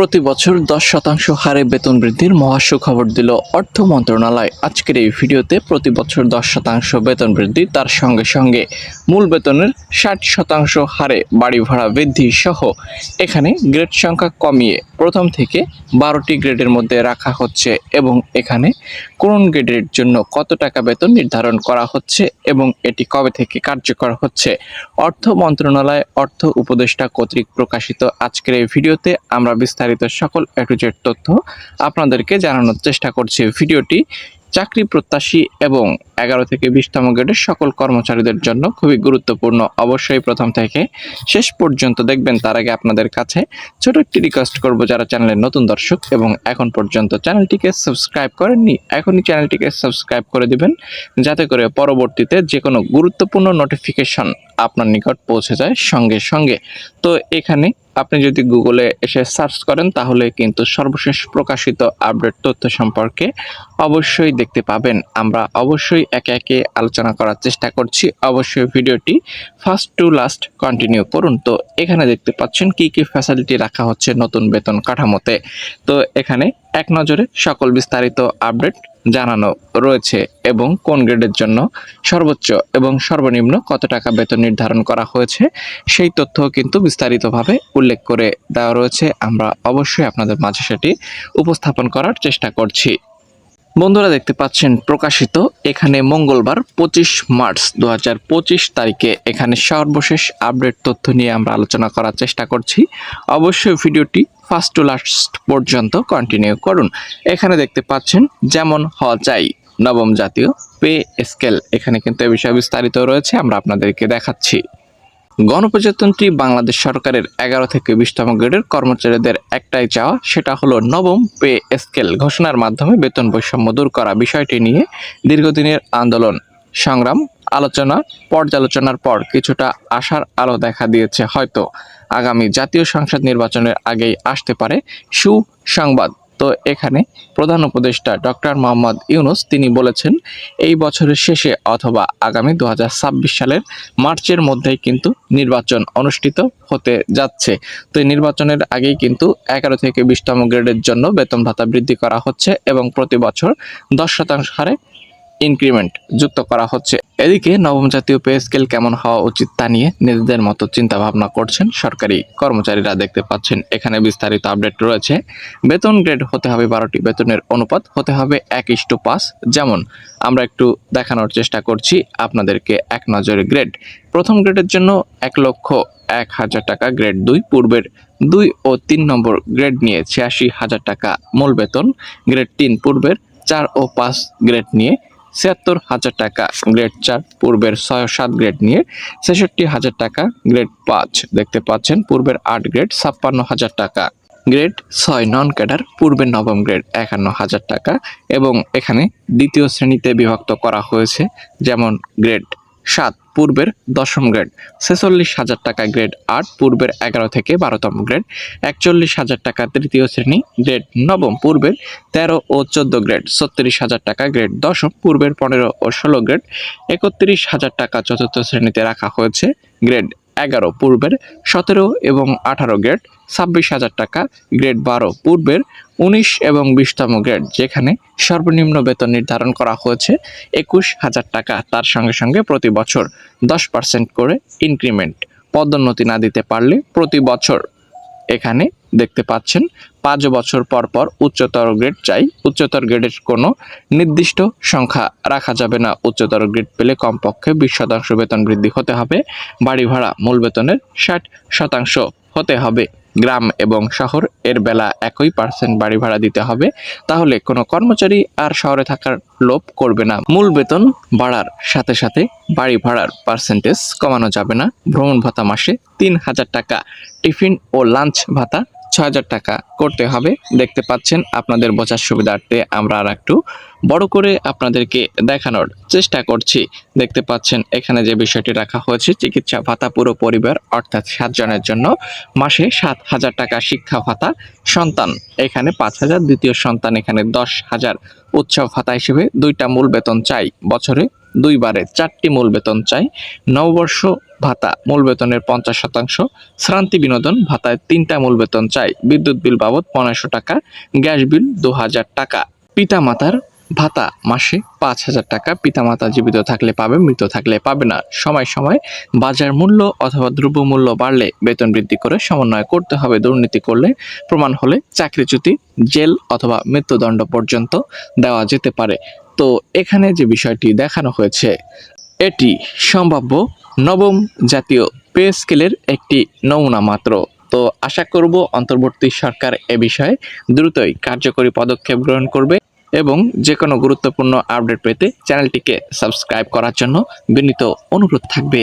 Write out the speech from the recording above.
প্রতি বছর দশ শতাংশ হারে বেতন বৃদ্ধির মহাস্য খবর দিল অর্থ মন্ত্রণালয়। আজকের এই ভিডিওতে প্রতি বছর দশ শতাংশ বেতন বৃদ্ধি তার সঙ্গে সঙ্গে মূল বেতনের ষাট শতাংশ হারে বাড়ি ভাড়া বৃদ্ধি সহ এখানে গ্রেড সংখ্যা কমিয়ে প্রথম থেকে বারোটি গ্রেডের মধ্যে রাখা হচ্ছে এবং এখানে কোন গ্রেডের জন্য কত টাকা বেতন নির্ধারণ করা হচ্ছে এবং এটি কবে থেকে কার্যকর হচ্ছে? অর্থ মন্ত্রণালয়, অর্থ উপদেষ্টা কর্তৃক প্রকাশিত আজকের এই ভিডিওতে আমরা বিস্তারিত সকল অ্যাটুজেট তথ্য আপনাদেরকে জানানোর চেষ্টা করছি। ভিডিওটি চাকরি প্রত্যাশী এবং এগারো থেকে বিশতম গ্রেডের সকল কর্মচারীদের জন্য খুবই গুরুত্বপূর্ণ। অবশ্যই প্রথম থেকে শেষ পর্যন্ত দেখবেন, তার আগে আপনাদের কাছে ছোট একটি রিকোয়েস্ট করব যারা চ্যানেলের নতুন দর্শক এবং এখন পর্যন্ত চ্যানেলটিকে সাবস্ক্রাইব করেননি, এখনই চ্যানেলটিকে সাবস্ক্রাইব করে দিবেন, যাতে করে পরবর্তীতে যে কোনো গুরুত্বপূর্ণ নোটিফিকেশন আপনার নিকট পৌঁছে যায় সঙ্গে সঙ্গে। তো এখানে আপনি যদি গুগলে এসে সার্চ করেন, তাহলে কিন্তু সর্বশেষ প্রকাশিত আপডেট তথ্য সম্পর্কে অবশ্যই দেখতে পাবেন। আমরা অবশ্যই একে একে আলোচনা করার চেষ্টা করছি। অবশ্যই ভিডিওটি ফার্স্ট টু লাস্ট কন্টিনিউ করুন। তো এখানে দেখতে পাচ্ছেন কি কি ফ্যাসিলিটি রাখা হচ্ছে নতুন বেতন কাঠামোতে। তো এখানে এক নজরে সকল বিস্তারিত আপডেট জানানো রয়েছে এবং কোন গ্রেডের জন্য সর্বোচ্চ এবং সর্বনিম্ন কত টাকা বেতন নির্ধারণ করা হয়েছে, সেই তথ্য কিন্তু বিস্তারিতভাবে উল্লেখ করে দেওয়া রয়েছে। আমরা অবশ্যই আপনাদের মাঝে সেটি উপস্থাপন করার চেষ্টা করছি। বন্ধুরা দেখতে পাচ্ছেন প্রকাশিত এখানে মঙ্গলবার পঁচিশ মার্চ দু হাজার পঁচিশ তারিখে এখানে সর্বশেষ আপডেট তথ্য নিয়ে আমরা আলোচনা করার চেষ্টা করছি। অবশ্যই ভিডিওটি ফার্স্ট টু লাস্ট পর্যন্ত কন্টিনিউ করুন। এখানে দেখতে পাচ্ছেন যেমন হওয়া চাই নবম জাতীয় পে স্কেল। এখানে কিন্তু এ বিষয়ে বিস্তারিত রয়েছে, আমরা আপনাদেরকে দেখাচ্ছি। গণপ্রজাতন্ত্রী বাংলাদেশ সরকারের এগারো থেকে বিশতম গ্রেডের কর্মচারীদের একটাই চাওয়া, সেটা হলো নবম পে স্কেল ঘোষণার মাধ্যমে বেতন বৈষম্য দূর করা বিষয়টি নিয়ে দীর্ঘদিনের আন্দোলন। সংগ্রাম, আলোচনা, পর্যালোচনার পর কিছুটা আশার আলো দেখা দিয়েছে হয়তো। আগামী জাতীয় সংসদ নির্বাচনের আগেই আসতে পারে সুসংবাদ। তো এখানে প্রধান উপদেষ্টা ডক্টর মোহাম্মদ ইউনুস তিনি বলেছেন, এই বছরের শেষে অথবা আগামী দু হাজার ছাব্বিশ সালের মার্চের মধ্যেই কিন্তু নির্বাচন অনুষ্ঠিত হতে যাচ্ছে। তো এই নির্বাচনের আগেই কিন্তু এগারো থেকে বিশতম গ্রেডের জন্য বেতন ভাতা বৃদ্ধি করা হচ্ছে এবং প্রতি বছর দশ শতাংশ হারে ইনক্রিমেন্ট যুক্ত করা হচ্ছে। এদিকে নবম জাতীয় পে স্কেল কেমন হওয়া উচিত তা নিয়ে নিজেদের মতো চিন্তা ভাবনা করছেন সরকারি কর্মচারীরা দেখতে পাচ্ছেন। এখানে বিস্তারিত আপডেট রয়েছে। বেতন গ্রেড হতে হবে বারোটি, বেতনের অনুপাত হতে হবে এক ইস্টু পাঁচ। যেমন আমরা একটু দেখানোর চেষ্টা করছি আপনাদেরকে এক নজরে গ্রেড। প্রথম গ্রেডের জন্য এক লক্ষ এক হাজার টাকা গ্রেড দুই, পূর্বের দুই ও তিন নম্বর গ্রেড নিয়ে ছিয়াশি হাজার টাকা মূল বেতন। গ্রেড তিন, পূর্বের চার ও পাঁচ গ্রেড নিয়ে ছিয়াত্তর হাজার টাকা গ্রেড চার, পূর্বের ছয় সাত গ্রেড নিয়ে ছেষট্টি হাজার টাকা গ্রেড পাঁচ দেখতে পাচ্ছেন, পূর্বের আট গ্রেড ছাপ্পান্ন হাজার টাকা। গ্রেড ছয় নন ক্যাডার পূর্বে নবম গ্রেড একান্ন হাজার টাকা এবং এখানে দ্বিতীয় শ্রেণীতে বিভক্ত করা হয়েছে, যেমন গ্রেড সাত। পূর্বের দশম গ্রেড, ছেচল্লিশ হাজার টাকা গ্রেড আট, পূর্বের এগারো থেকে বারোতম গ্রেড, একচল্লিশ হাজার টাকা তৃতীয় শ্রেণি গ্রেড নবম, পূর্বের তেরো ও চোদ্দ গ্রেড, ছত্রিশ হাজার টাকা গ্রেড দশম, পূর্বের পনেরো ও ষোলো গ্রেড, একত্রিশ হাজার টাকা চতুর্থ শ্রেণীতে রাখা হয়েছে গ্রেড এগারো পূর্বের সতেরো এবং আঠারো গ্রেড ছাব্বিশ হাজার টাকা গ্রেড বারো পূর্বের উনিশ এবং বিশতম গ্রেড যেখানে সর্বনিম্ন বেতন নির্ধারণ করা হয়েছে একুশ হাজার টাকা। তার সঙ্গে সঙ্গে প্রতি বছর দশ পার্সেন্ট করে ইনক্রিমেন্ট পদোন্নতি না দিতে পারলে প্রতি বছর এখানে দেখতে পাচ্ছেন। পাঁচ বছর পর পর উচ্চতর গ্রেড চাই। উচ্চতর গ্রেডের কোনো নির্দিষ্ট সংখ্যা রাখা যাবে না। উচ্চতর গ্রেড পেলে কমপক্ষে বিশ শতাংশ বেতন বৃদ্ধি হতে হবে। বাড়ি ভাড়া মূল বেতনের ষাট শতাংশ হতে হবে। গ্রাম এবং শহর এর বেলা একই পার্সেন্ট বাড়ি ভাড়া দিতে হবে। তাহলে কোনো কর্মচারী আর শহরে থাকার লোভ করবে না। মূল বেতন বাড়ার সাথে সাথে বাড়ি ভাড়ার পার্সেন্টেজ কমানো যাবে না। ভ্রমণ ভাতা মাসে তিন হাজার টাকা। টিফিন ও লাঞ্চ ভাতা ছ হাজার টাকা করতে হবে। দেখতে পাচ্ছেন আপনাদের বোঝার সুবিধার্থে আমরা আর একটু বড় করে আপনাদেরকে দেখানোর চেষ্টা করছি। দেখতে পাচ্ছেন এখানে যে বিষয়টি রাখা হয়েছে, চিকিৎসা ভাতা পুরো পরিবার, অর্থাৎ সাতজনের জন্য মাসে সাত হাজার টাকা শিক্ষা ভাতা সন্তান। এখানে পাঁচ হাজার, দ্বিতীয় সন্তান এখানে দশ হাজার। উৎসব ভাতা হিসেবে দুইটা মূল বেতন চাই, বছরে দুইবারে চারটি মূল বেতন চাই। নববর্ষ ভাতা, মূল বেতনের পঞ্চাশ শতাংশ। শ্রান্তি বিনোদন, ভাতায় তিনটা মূল বেতন চাই। বিদ্যুৎ বিল বাবদ পনেরোশো টাকা, গ্যাস বিল দু হাজার টাকা। পিতা মাতার ভাতা মাসে পাঁচ হাজার টাকা। পিতামাতা জীবিত থাকলে পাবে, মৃত থাকলে পাবে না। সময় সময় বাজার মূল্য অথবা দ্রব্যমূল্য বাড়লে বেতন বৃদ্ধি করে সমন্বয় করতে হবে। দুর্নীতি করলে প্রমাণ হলে চাকরিচ্যুতি, জেল অথবা মৃত্যুদণ্ড পর্যন্ত দেওয়া যেতে পারে। তো এখানে যে বিষয়টি দেখানো হয়েছে, এটি সম্ভাব্য নবম জাতীয় পে স্কেলের একটি নমুনা মাত্র। তো আশা করব অন্তর্বর্তী সরকার এ বিষয়ে দ্রুতই কার্যকরী পদক্ষেপ গ্রহণ করবে এবং যে কোনো গুরুত্বপূর্ণ আপডেট পেতে চ্যানেলটিকে সাবস্ক্রাইব করার জন্য বিনীত অনুরোধ থাকবে।